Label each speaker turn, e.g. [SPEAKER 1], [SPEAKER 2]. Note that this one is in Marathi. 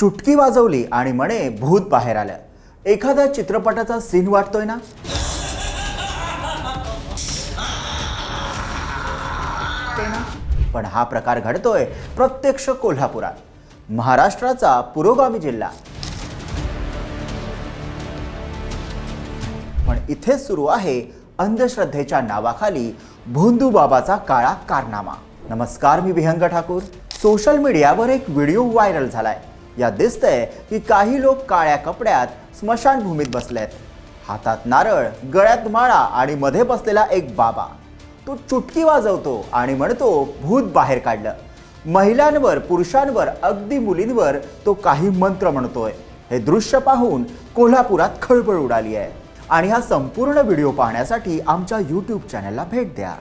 [SPEAKER 1] चुटकी वाजवली आणि म्हणे भूत बाहेर आलं. एखाद्या चित्रपटाचा सीन वाटतोय ना? पण हा प्रकार घडतोय प्रत्यक्ष कोल्हापुरात. महाराष्ट्राचा पुरोगामी जिल्हा. पण इथेच सुरू आहे अंधश्रद्धेच्या नावाखाली भोंदू बाबाचा काळा कारनामा. नमस्कार मी विहंग ठाकूर. सोशल मीडियावर एक व्हिडिओ व्हायरल झालाय. यात दिसतंय की काही लोक काळ्या कपड्यात स्मशानभूमीत बसलेत. हातात नारळ गळ्यात माळा आणि मध्ये बसलेला एक बाबा. तो चुटकी वाजवतो आणि म्हणतो भूत बाहेर काढलं. महिलांवर पुरुषांवर अगदी मुलींवर तो काही मंत्र म्हणतोय. हे दृश्य पाहून कोल्हापुरात खळबळ उडाली आहे. आणि हा संपूर्ण व्हिडिओ पाहण्यासाठी आमच्या यूट्यूब चॅनलला भेट द्या.